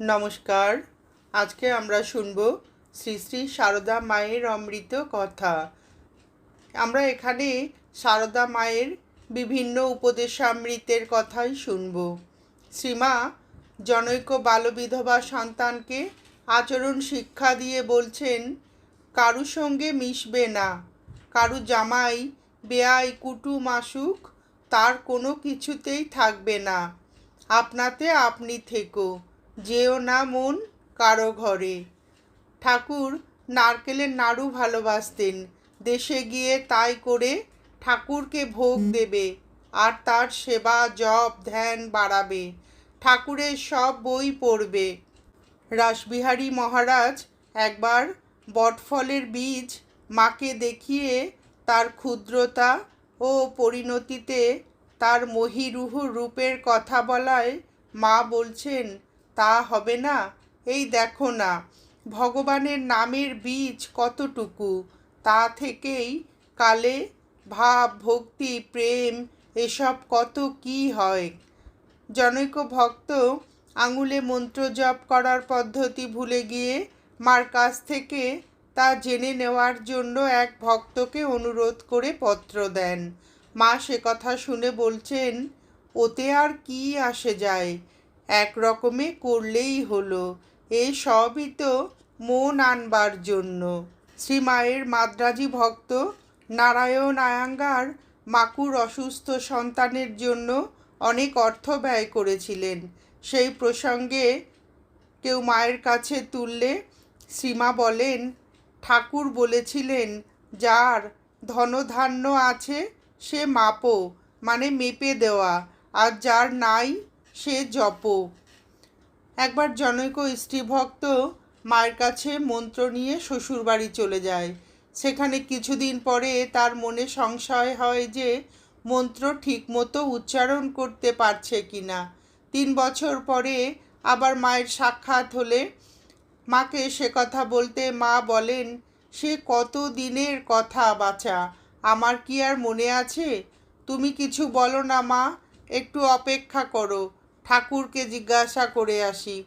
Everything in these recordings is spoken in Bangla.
নমস্কার। আজকে আমরা শুনব শ্রী শ্রী সারদা মায়ের অমৃত কথা। আমরা এখানে সারদা মায়ের বিভিন্ন উপদেশামৃতের কথাই শুনব। শ্রীমা জনৈক বালবিধবা সন্তানকে আচরণ শিক্ষা দিয়ে বলছেন কারু সঙ্গে মিশবে না। কারু জামাই, বেয়াই কুটুম আসুক তার কোনো কিছুতেই থাকবে না। আপনাতে আপনি থেকো। যেও না মন কারও ঘরে। ঠাকুর নারকেলের নাড়ু ভালোবাসতেন। দেশে গিয়ে তাই করে ঠাকুরকে ভোগ দেবে আর তার সেবা জপ ধ্যান বাড়াবে। ঠাকুরের সব বই পড়বে। রাসবিহারী মহারাজ একবার বটফলের বীজ মাকে দেখিয়ে তার ক্ষুদ্রতা ও পরিণতিতে তার মহিরুহ রূপের কথা বলায় মা বলছেন তা হবে না? এই দেখো না, ভগবানের নামের বীজ কতটুকু? তা থেকেই কালে ভাব, ভক্তি, প্রেম, এসব কত কি হয়? জনৈক ভক্ত আঙুলে মন্ত্র জপ করার পদ্ধতি ভুলে গিয়ে মার কাছ থেকে তা জেনে নেওয়ার জন্য এক ভক্তকে অনুরোধ করে পত্র দেন। মা সে কথা শুনে বলছেন, ওতে আর কি আসে যায়? এক রকমে করলেই হলো। এ সবই তো মন আনবার জন্য। শ্রী মায়ের মাদ্রাজি ভক্ত নারায়ণ আয়াঙ্গার মাকুর অসুস্থ সন্তানের জন্য অনেক অর্থ ব্যয় করেছিলেন। সেই প্রসঙ্গে কেউ মায়ের কাছে তুললে শ্রীমা বলেন, ঠাকুর বলেছিলেন, যার ধনধান্য আছে সে মাপো মানে মেপে দেওয়া, আর যার নাই সে জপ। একবার জনৈক স্ত্রীভক্ত মায়ের কাছে মন্ত্র নিয়ে শ্বশুরবাড়ি চলে যায়। সেখানে কিছুদিন পরে তার মনে সংশয় হয় যে মন্ত্র ঠিকমতো উচ্চারণ করতে পারছে কি না তিন বছর পরে আবার মায়ের সাক্ষাৎ হলে মাকে সে কথা বলতে মা বলেন, সে কত দিনের কথা বাঁচা আমার কি আর মনে আছে? তুমি কিছু বলো না মা, একটু অপেক্ষা করো। ঠাকুরকে জিজ্ঞাসা করে আসি।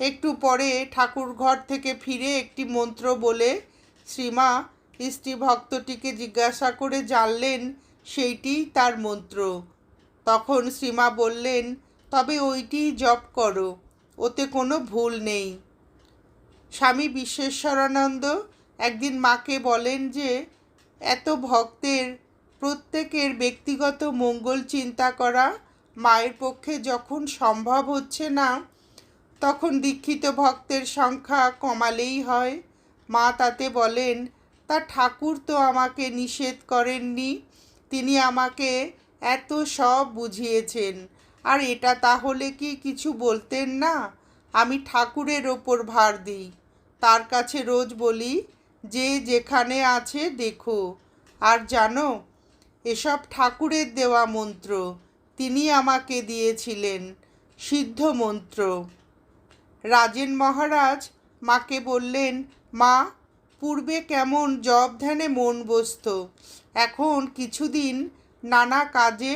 একটু পরে ঠাকুর ঘর থেকে ফিরে একটি মন্ত্র বলে, শ্রীমা স্ত্রী ভক্তটিকে জিজ্ঞাসা করে জানলেন সেইটিই তার মন্ত্র। তখন শ্রীমা বললেন, তবে ওইটি জপ করো, ওতে কোনো ভুল নেই। স্বামী বিশ্বেশ্বরানন্দ একদিন মাকে বলেন যে, এত ভক্তের প্রত্যেকের ব্যক্তিগত মঙ্গল চিন্তা করা মায়ের পক্ষে যখন সম্ভব হচ্ছে না, তখন দীক্ষিত ভক্তের সংখ্যা কমালেই হয়। মা তাতে বলেন, তা ঠাকুর তো আমাকে নিষেধ করেননি, তিনি আমাকে এত সব বুঝিয়েছেন। আর এটা তাহলে কি কিছু বলতেন না? আমি ঠাকুরের ওপর ভার দিই। তার কাছে রোজ বলি, যে যেখানে আছে দেখো। আর জানো, এসব ঠাকুরের দেওয়া মন্ত্র তিনি আমাকে দিয়েছিলেন সিদ্ধ মন্ত্র। রাজেন মহারাজ মাকে বললেন, মা, পূর্বে কেমন জব ধ্যানে মন বসত, এখন কিছুদিন নানা কাজে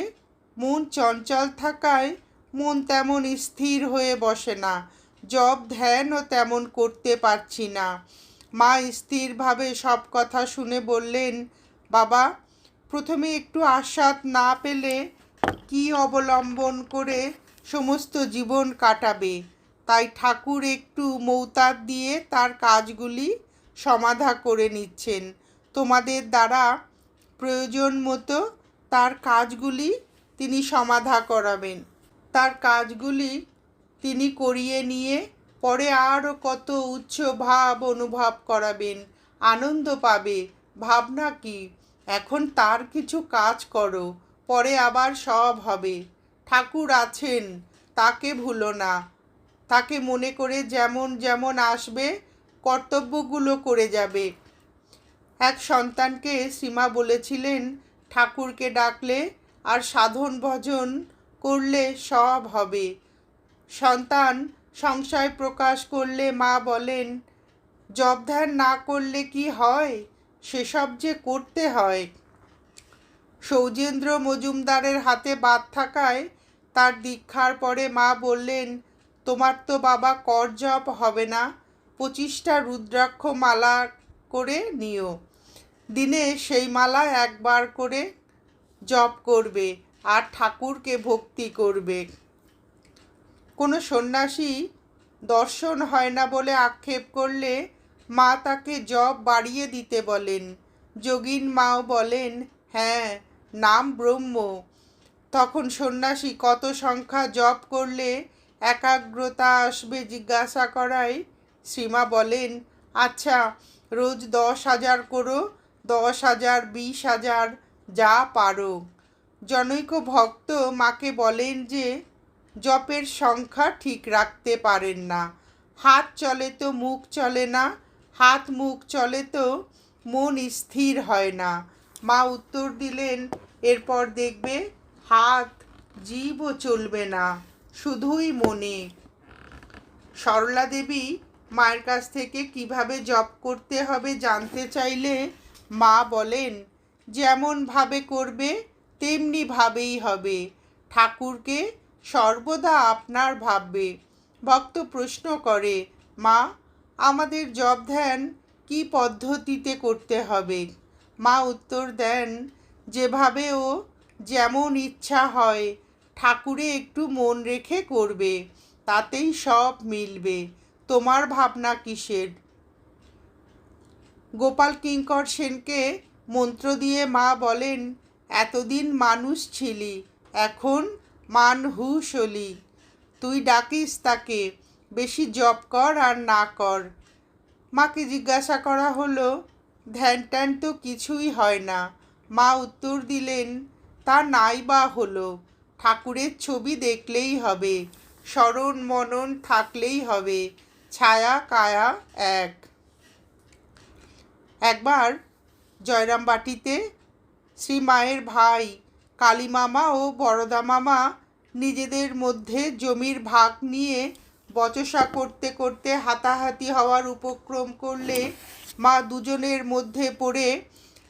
মন চঞ্চল থাকায় মন তেমন স্থির হয়ে বসে না, জব ধ্যানও তেমন করতে পারছি না। মা স্থিরভাবে সব কথা শুনে বললেন, বাবা, প্রথমে একটু আস্বাদ না পেলে কি অবলম্বন করে সমস্ত জীবন কাটাবে? তাই ঠাকুর একটু মৌতার দিয়ে তার কাজগুলি সমাধা করে নিচ্ছেন। তোমাদের দ্বারা প্রয়োজন মতো তার কাজগুলি তিনি সমাধা করাবেন। তার কাজগুলি তিনি করিয়ে নিয়ে পরে আরও কত উচ্চ ভাব অনুভব করাবেন, আনন্দ পাবে। ভাবনা কি? এখন তার কিছু কাজ করো। পরে আবার সব হবে। ঠাকুর আছেন, তাকে ভুলো না। তাকে মনে করে যেমন যেমন আসবে, কর্তব্যগুলো করে যাবে। এক সন্তানকে সীমা বলেছিলেন, ঠাকুরকে ডাকলে আর সাধন ভজন করলে সব হবে। সন্তান সংশয় প্রকাশ করলে মা বলেন জব ধ্যান না করলে কি হয়? সেসব যে করতে হয়। সৌজেন্দ্র মজুমদারের হাতে বাদ থাকায় তার দীক্ষার পরে মা বললেন, তোমার তো বাবা কর জপ হবে না, পঁচিশটা রুদ্রাক্ষ মালা করে নিও। দিনে সেই মালা একবার করে জপ করবে আর ঠাকুরকে ভক্তি করবে। কোনো সন্ন্যাসী দর্শন হয় না বলে আক্ষেপ করলে মা তাকে জপ বাড়িয়ে দিতে বলেন। যোগিন মাও বলেন হ্যাঁ নাম ব্রহ্ম। তখন সন্ন্যাসী কত সংখ্যা জপ করলে একাগ্রতা আসবে জিজ্ঞাসা করায়। শ্রীমা বলেন আচ্ছা রোজ দশ হাজার করো, দশ হাজার, বিশ হাজার, যা পারো। জনৈক ভক্ত মাকে বলেন যে, জপের সংখ্যা ঠিক রাখতে পারেন না। হাত চলে তো মুখ চলে না, হাত মুখ চলে তো মন স্থির হয় না। মা উত্তর দিলেন, এরপর দেখবে হাত জীবও চলবে না, শুধুই মনে। সরলা দেবী মায়ের কাছ থেকে কীভাবে জপ করতে হবে জানতে চাইলে মা বলেন যেমনভাবে করবে, তেমনি ভাবেই হবে। ঠাকুরকে সর্বদা আপনার ভাববে। ভক্ত প্রশ্ন করে, মা, আমাদের জব ধ্যান কি পদ্ধতিতে করতে হবে? মা উত্তর দেন যেভাবে ও যেমন ইচ্ছা হয়, ঠাকুরে একটু মন রেখে করবে, তাতেই সব মিলবে। তোমার ভাবনা কিসের? গোপাল কিঙ্কর সেনকে মন্ত্র দিয়ে মা বলেন, এতদিন মানুষ ছিলি, এখন মান হুশ হলি। তুই ডাকিস তাকে, বেশি জপ কর আর না কর। মাকে জিজ্ঞাসা করা হলো ধ্যান ট্যান তো কিছুই হয় না। মা উত্তর দিলেন, তা নাই বা হলো, ঠাকুরের ছবি দেখলেই হবে, স্মরণ মনন থাকলেই হবে, ছায়া কায়া এক। একবার জয়রামবাটিতে শ্রী মায়ের ভাই, কালী মামা ও বড়দা মামা নিজেদের মধ্যে জমির ভাগ নিয়ে বচসা করতে করতে হাতাহাতি হওয়ার উপক্রম করলে মা দুজনের মধ্যে পড়ে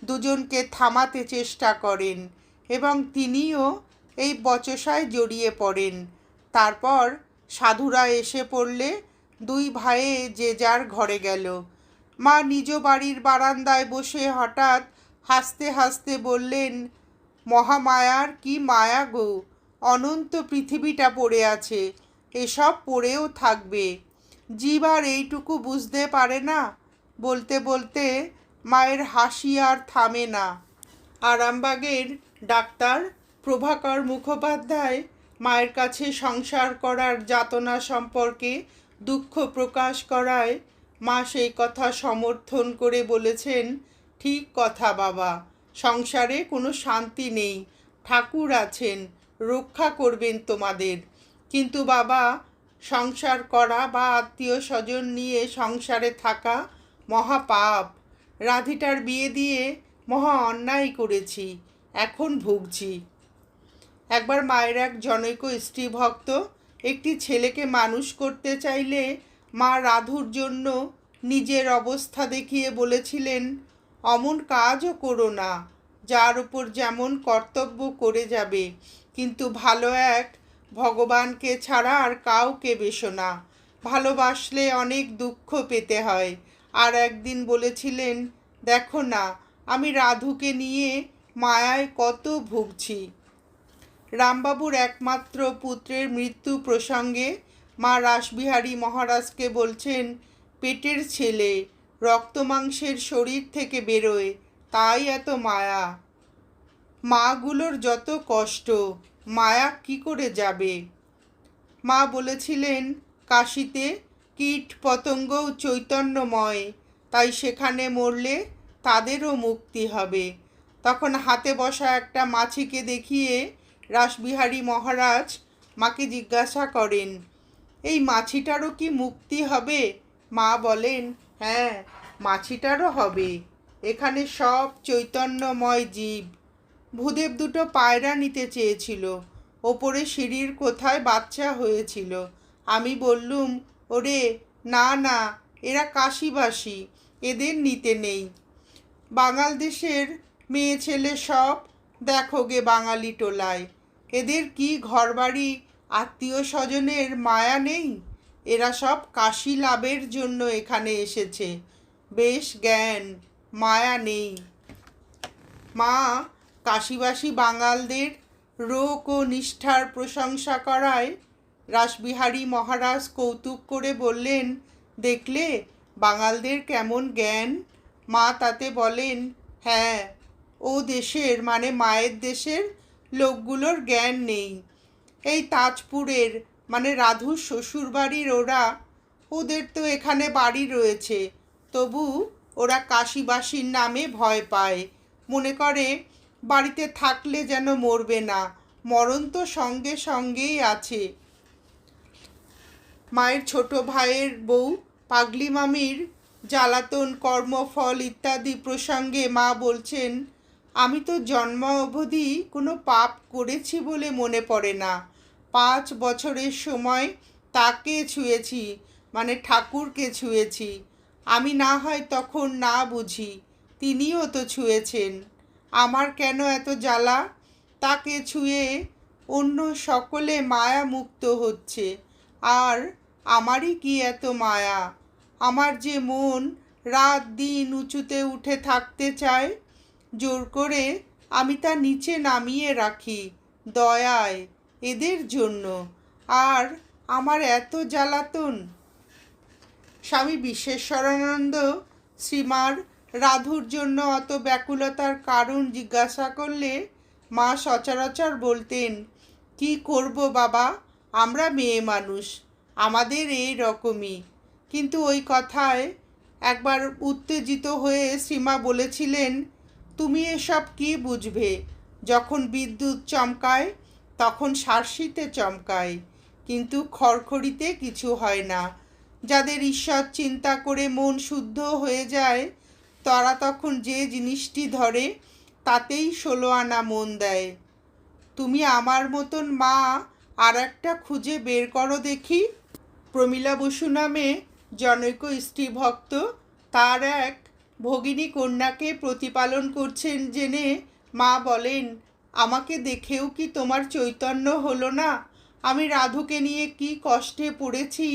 দুজনকে থামাতে চেষ্টা করেন এবং তিনিও এই বচসায় জড়িয়ে পড়েন। তারপর সাধুরা এসে পড়লে দুই ভাইয়ে যে যার ঘরে গেল। মা নিজ বাড়ির বারান্দায় বসে হঠাৎ হাসতে হাসতে বললেন, মহামায়ার, কি মায়া গো! অনন্ত পৃথিবীটা পড়ে আছে, এসব পড়েও থাকবে। জীব আর এইটুকু বুঝতে পারে না বলতে বলতে মায়ের হাসি আর থামে না। আরামবাগের ডাক্তার প্রভাকর মুখোপাধ্যায় মায়ের কাছে সংসার করার যাতনা সম্পর্কে দুঃখ প্রকাশ করায় মা সেই কথা সমর্থন করে বলেছেন, ঠিক কথা বাবা, সংসারে কোনো শান্তি নেই, ঠাকুর আছেন, রক্ষা করবেন তোমাদের। কিন্তু বাবা, সংসার করা বা আত্মীয় স্বজন নিয়ে সংসারে থাকা মহাপাপ। রাধিটার বিয়ে দিয়ে মহা অন্যায় করেছি, এখন ভুগছি। একবার মায়ের এক জনৈক স্ত্রী ভক্ত একটি ছেলেকে মানুষ করতে চাইলে মা রাধুর জন্য নিজের অবস্থা দেখিয়ে বলেছিলেন, অমন কাজও করো না, যার উপর যেমন কর্তব্য করে যাবে, কিন্তু ভালো এক ভগবানকে ছাড়া আর কাউকে বেশো না। ভালোবাসলে অনেক দুঃখ পেতে হয় আর একদিন বলেছিলেন, দেখো না, আমি রাধুকে নিয়ে মায়ায় কত ভুগছি। রামবাবুর একমাত্র পুত্রের মৃত্যু প্রসঙ্গে মা রাসবিহারী মহারাজকে বলছেন, পেটের ছেলে রক্তমাংসের শরীর থেকে বেরোয়, তাই এত মায়া। মাগুলোর যত কষ্ট, মায়া কি করে যাবে? মা বলেছিলেন, কাশিতে কীট পতঙ্গও চৈতন্যময়। তাই সেখানে মরলে তাদেরও মুক্তি হবে। তখন হাতে বসা একটা মাছিকে দেখিয়ে রাসবিহারী মহারাজ মাকে জিজ্ঞাসা করেন, এই মাছিটারও কি মুক্তি হবে? মা বলেন হ্যাঁ মাছিটারও হবে। এখানে সব চৈতন্যময় জীব। ভূদেব দুটো পায়রা নিতে চেয়েছিল। ওপরে সিঁড়ির কোথায় বাচ্চা হয়েছিল। আমি বললুম ওরে, না না, এরা কাশিবাসী, এদের নিতে নেই। বাঙাল দেশের মেয়ে ছেলে সব দেখো গে বাঙালি টোলায়। এদের কি ঘরবাড়ি, আত্মীয় স্বজনের মায়া নেই? এরা সব কাশি লাভের জন্য এখানে এসেছে। বেশ জ্ঞান, মায়া নেই। মা, কাশিবাসী বাঙালদের রোগ ও নিষ্ঠার প্রশংসা করায় রাসবিহারী মহারাজ কৌতুক করে বললেন, দেখলে বাঙালদের কেমন জ্ঞান? মা তাতে বলেন হ্যাঁ ও দেশের মানে মায়ের দেশের লোকগুলোর জ্ঞান নেই। এই তাজপুরের মানে রাধুর শ্বশুরবাড়ির ওরা, ওদের তো এখানে বাড়ি রয়েছে। তবু ওরা কাশিবাসীর নামে ভয় পায়। মনে করে, বাড়িতে থাকলে যেন মরবে না, মরণ তো সঙ্গে সঙ্গেই আছে। মায়ের ছোট ভাইয়ের বউ, পাগলি মামির জ্বালাতন কর্মফল ইত্যাদি প্রসঙ্গে মা বলছেন, আমি তো জন্ম অবধি কোনো পাপ করেছি বলে মনে পড়ে না। পাঁচ বছরের সময় তাকে ছুঁয়েছি মানে ঠাকুরকে ছুঁয়েছি। আমি না হয় তখন না বুঝি, তিনিও তো ছুঁয়েছেন। আমার কেন এত জ্বালা? তাকে ছুঁয়ে অন্য সকলে মায়া মুক্ত হচ্ছে। আর আমারই কি এত মায়া? আমার যে মন রাত দিন উঁচুতে উঠে থাকতে চায়, জোর করে আমি তা নিচে নামিয়ে রাখি দয়ায় এদের জন্য। আর আমার এত জ্বালাতন? স্বামী বিশ্বেশ্বরানন্দ শ্রীমার রাধুর জন্য অত ব্যাকুলতার কারণ জিজ্ঞাসা করলে মা সচরাচর বলতেন, কি করব বাবা? আমরা মেয়ে মানুষ। আমাদের এই রকমই। কিন্তু ওই কথায় একবার উত্তেজিত হয়ে সীমা বলেছিলেন, তুমি এসব কি বুঝবে? যখন বিদ্যুৎ চমকায়, তখন শার্শিতে চমকায়। কিন্তু খড়খড়িতে কিছু হয় না। যাদের ঈশ্বর চিন্তা করে মন শুদ্ধ হয়ে যায়, তারা তখন যে জিনিসটি ধরে, তাতেই ষোলো আনা মন দেয়। তুমি আমার মতন মা আর একটা খুঁজে বের করো দেখি। প্রমীলা বসু নামে জনৈক স্ত্রী ভক্ত তার এক ভগিনী কন্যাকে প্রতিপালন করছেন জেনে মা বলেন, আমাকে দেখেও কি তোমার চৈতন্য হলো না? আমি রাধুকে নিয়ে কি কষ্টে পড়েছি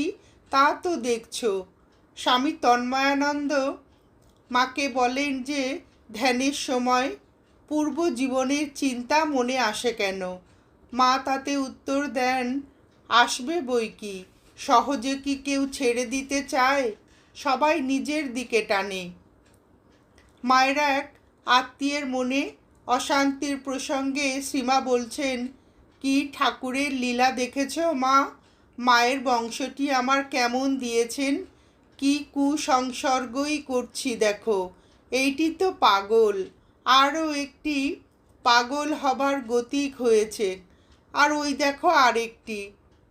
তা তো দেখছ। স্বামী তন্ময়ানন্দ মাকে বলেন যে, ধ্যানের সময় পূর্ব জীবনের চিন্তা মনে আসে কেন? মা তাতে উত্তর দেন, আসবে বই কি? সহজে কি কেউ ছেড়ে দিতে চায়? সবাই নিজের দিকে টানে। মায়ের এক আত্মীয়ের মনে অশান্তির প্রসঙ্গে সীমা বলছেন, কি ঠাকুরের লীলা দেখেছ মা? মায়ের বংশটি আমার কেমন দিয়েছেন? কি কুসংসর্গই করছি দেখো। এইটি তো পাগল। আরও একটি পাগল হবার গতিক হয়েছে। আর ওই দেখো আরেকটি।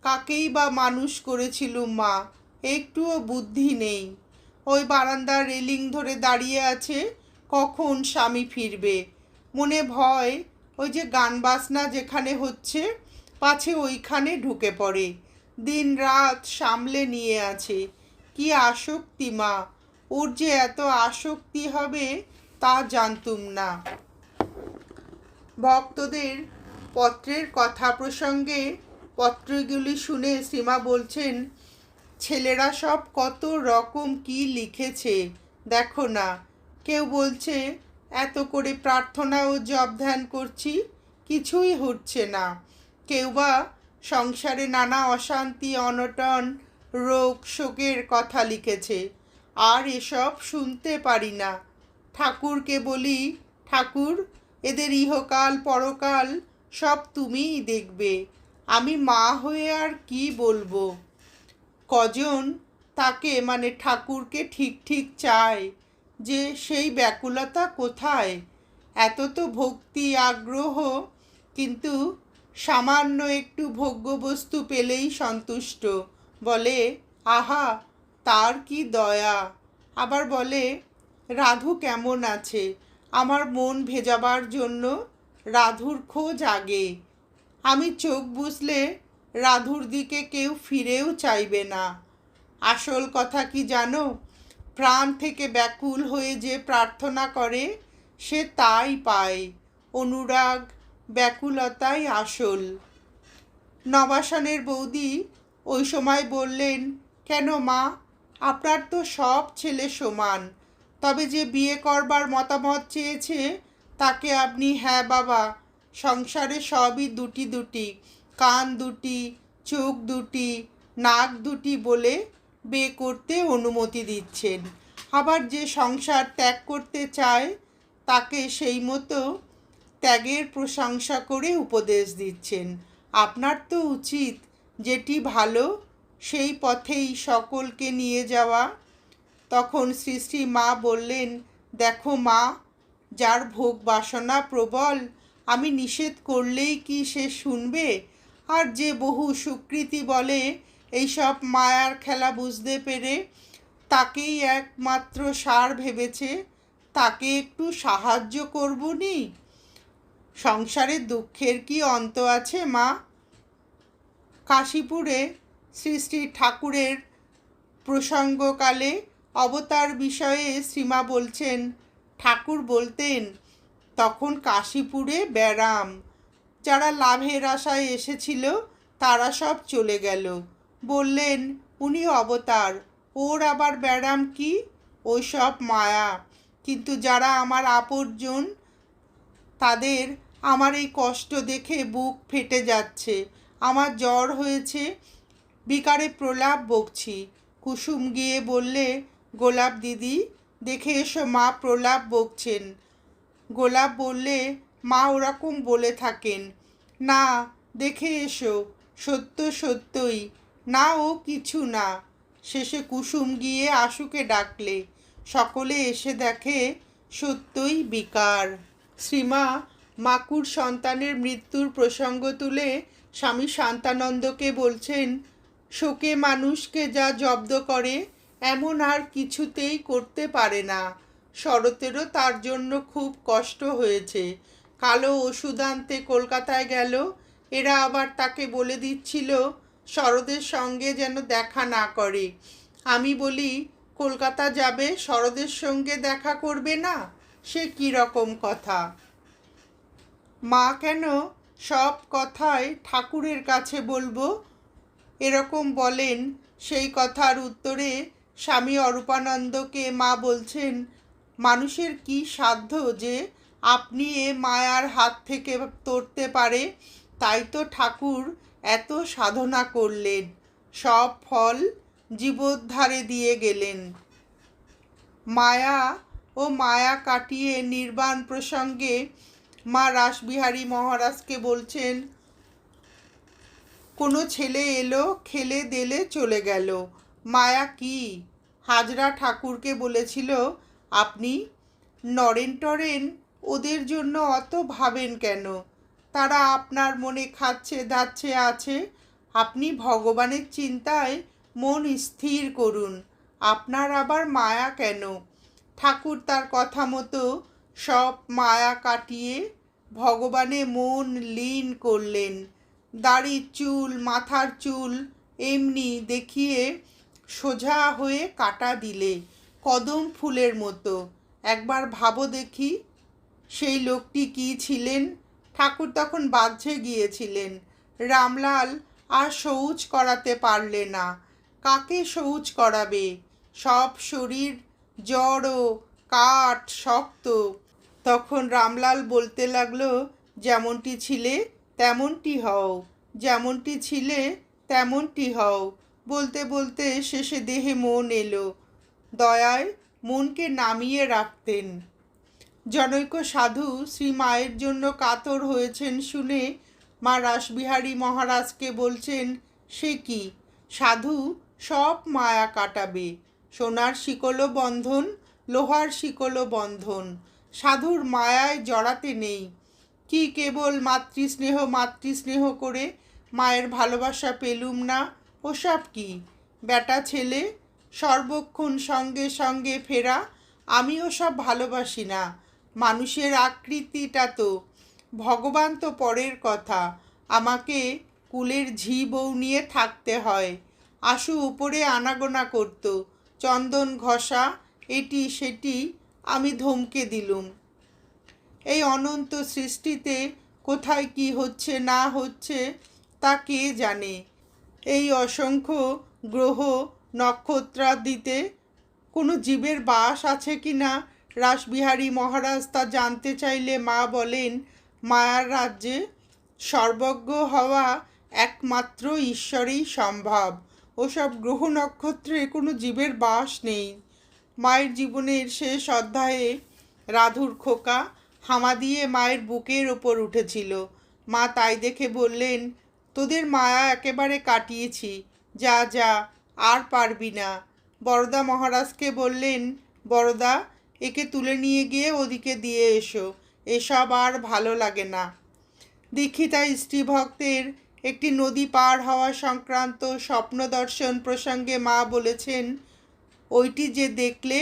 কাকেই বা মানুষ করেছিলুম মা? একটুও বুদ্ধি নেই। ওই বারান্দার রেলিং ধরে দাঁড়িয়ে আছে, কখন স্বামী ফিরবে? মনে ভয়, ওই যে গান বাজনা যেখানে হচ্ছে, পাছে ওইখানে ঢুকে পড়ে। দিন রাত সামলে নিয়ে আছে। কি আসক্তি মা? ওর যে এত আসক্তি হবে, তা জানতুম না। ভক্তদের পত্রের কথা প্রসঙ্গে পত্রগুলি শুনে সীমা বলছেন, ছেলেরা সব কত রকম কি লিখেছে, দেখো না। কেউ বলছে, এত করে প্রার্থনা ও জব ধ্যান করছি, কিছুই হচ্ছে না। কেউ বা সংসারে নানা অশান্তি, অনটন, রোগ, শোকের কথা লিখেছে। আর এসব শুনতে পারি না। ঠাকুরকে বলি, ঠাকুর, এদের ইহকাল, পরকাল সব তুমিই দেখবে। আমি মা হয়ে আর কি বলব? কজন তাকে মানে ঠাকুরকে ঠিক ঠিক চায় যে সেই ব্যাকুলতা কোথায়? এত তো ভক্তি আগ্রহ, কিন্তু সামান্য একটু ভোগ্যবস্তু পেলেই সন্তুষ্ট। বলে, আহা, তার কি দয়া? আবার বলে, রাধু কেমন আছে? আমার মন ভেজাবার জন্য রাধুর খোঁজ আগে। আমি চোখ বুঝলে রাধুর দিকে কেউ ফিরেও চাইবে না। আসল কথা কি জানো? প্রাণ থেকে ব্যাকুল হয়ে যে প্রার্থনা করে, সে তাই পায়। অনুরাগ, ব্যাকুলতাই আসল। নবাসনের বৌদি ওই সময় বললেন, কেন মা? আপনার তো সব ছেলে সমান। তবে যে বিয়ে করবার মতামত চেয়েছে, তাকে আপনি হ্যাঁ বাবা সংসারে সবই দুটি দুটি, কান দুটি, চোখ দুটি, নাক দুটি বলে বিয়ে করতে অনুমতি দিচ্ছেন। আবার যে সংসার ত্যাগ করতে চায়, তাকে সেই মতো ত্যাগের প্রশংসা করে উপদেশ দিচ্ছেন। আপনার তো উচিত যেটি ভালো, সেই পথেই সকলকে নিয়ে যাওয়া। তখন শ্রী শ্রী মা বললেন, দেখো মা, যার ভোগ বাসনা প্রবল আমি নিষেধ করলেই কি সে শুনবে? আর যে বহু সুকৃতি বলে, এইসব মায়ার খেলা বুঝতে পেরে তাকেই একমাত্র সার ভেবেছে, তাকে একটু সাহায্য করবনি? সংসারে দুঃখের কি অন্ত আছে, মা? কাশীপুরে শ্রী শ্রী ঠাকুরের প্রসঙ্গকালে অবতার বিষয়ে শ্রীমা বলছেন, ঠাকুর বলতেন তখন কাশীপুরে ব্যারাম। যারা লাভের আশায় এসেছিল, তারা সব চলে গেল। বললেন, উনি অবতার, ওর আবার ব্যারাম কি? ওই সব মায়া। কিন্তু যারা আমার আপরজন তাদের আমার এই কষ্ট দেখে বুক ফেটে যাচ্ছে। আমার জ্বর হয়েছে, বিকারে প্রলাপ বকছি। কুসুম গিয়ে বললে, গোলাপ দিদি, দেখে এসো মা প্রলাপ বকছেন। গোলাপ বললে, মা ওরকম বলে থাকেন। না, দেখে এসো। সত্য, সত্যই। না, ও কিছু না। শেষে কুসুম গিয়ে আশুকে ডাকলে। সকলে এসে দেখে সত্যই বিকার। শ্রীমা মাকুর সন্তানের মৃত্যুর প্রসঙ্গ তুলে স্বামী শান্তানন্দকে বলছেন, শোকে মানুষকে যা জব্দ করে, এমন আর কিছুতেই করতে পারে না। শরতেরও তার জন্য খুব কষ্ট হয়েছে। কালো ওষুধ আনতে কলকাতায় গেল, এরা আবার তাকে বলে দিচ্ছিল, শরদের সঙ্গে যেন দেখা না করে। আমি বলি, কলকাতা যাবে, শরদের সঙ্গে দেখা করবে না? সে কী রকম কথা? মা, কেন? সব কথায় ঠাকুরের কাছে বলব। এরকম বলেন। সেই কথার উত্তরে স্বামী অরূপানন্দকে মা বলছেন মানুষের কি সাধ্য যে আপনি এ মায়ার হাত থেকে তরতে পারে? তাই তো ঠাকুর এত সাধনা করলেন। সব ফল জীবোদ্ধারে দিয়ে গেলেন। মায়া ও মায়া কাটিয়ে নির্বাণ প্রসঙ্গে মা রাসবিহারী মহারাজকে বলছেন, কোনো ছেলে এলো, খেলে দেলে চলে গেল। মায়া কি? হাজরা ঠাকুরকে বলেছিল আপনি নরেন টরেন ওদের জন্য অত ভাবেন কেন? তারা আপনার মনে খাচ্ছে দাচ্ছে আছে। আপনি ভগবানের চিন্তায় মন স্থির করুন। আপনার আবার মায়া কেন? ঠাকুর তার কথা মতো সব মায়া কাটিয়ে ভগবানে মন লীন করলেন। দাড়ির চুল, মাথার চুল এমনি দেখিয়ে সোজা হয়ে কাটা দিলে। কদম ফুলের মতো। একবার ভাবো দেখি সেই লোকটি কি ছিলেন? ঠাকুর তখন বাধ্যে গিয়েছিলেন। রামলাল আর শৌচ করাতে পারলে না। কাকে শৌচ করাবে? সব শরীর জড়, কাঠ শক্ত। তখন রামলাল বলতে লাগল, যেমনটি ছিলে, তেমনটি হও। যেমনটি ছিলে, তেমনটি হও। বলতে বলতে শেষে দেহে মন এলো। দয়ায় মনকে নামিয়ে রাখতেন। জনৈক সাধু শ্রী মায়ের জন্য কাতর হয়েছেন শুনে মা রাসবিহারী মহারাজকে বলছেন, সে কি? সাধু সব মায়া কাটাবে। সোনার শিকলো বন্ধন, লোহার শিকলো বন্ধন। সাধুর মায়ায় জড়াতে নেই। কি কেবল মাতৃস্নেহ মাতৃস্নেহ করে মায়ের ভালোবাসা পেলুম না, ওসব কি? বেটা ছেলে সর্বক্ষণ সঙ্গে সঙ্গে ফেরা, আমিও সব ভালোবাসি না। মানুষের আকৃতিটা তো। ভগবান তো পরের কথা। আমাকে কুলের ঝি বউ নিয়ে থাকতে হয়। আশু উপরে আনাগোনা করত। চন্দন ঘষা, এটি সেটি আমি ধমকে দিলুম। এই অনন্ত সৃষ্টিতে কোথায় কি হচ্ছে, না হচ্ছে, তা কে জানে? এই অসংখ্য গ্রহ নক্ষত্রাদিতে কোনো জীবের বাস আছে কি না? রাসবিহারী মহারাজ তা জানতে চাইলে মা বলেন, মায়ার রাজ্যে সর্বজ্ঞ হওয়া একমাত্র ঈশ্বরেই সম্ভব। ওসব গ্রহ নক্ষত্রে কোনো জীবের বাস নেই। মায়ের জীবনের শেষ অধ্যায়ে রাধুর খোকা হামা দিয়ে মায়ের বুকের ওপর উঠেছিল। মা তাই দেখে বললেন, তোদের মায়া একেবারে কাটিয়েছি। যা যা আর পারবি না। বড়দা মহারাজকে বললেন বড়দা একে তুলে নিয়ে গিয়ে ওদিকে দিয়ে এসো। এসব আর ভালো লাগে না। দীক্ষিতা স্ত্রী ভক্তের একটি নদী পার হওয়া সংক্রান্ত স্বপ্ন দর্শন প্রসঙ্গে মা বলেছেন, ওইটি যে দেখলে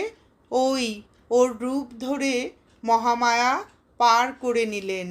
ওই ওর রূপ ধরে মহামায়া পার করে নিলেন।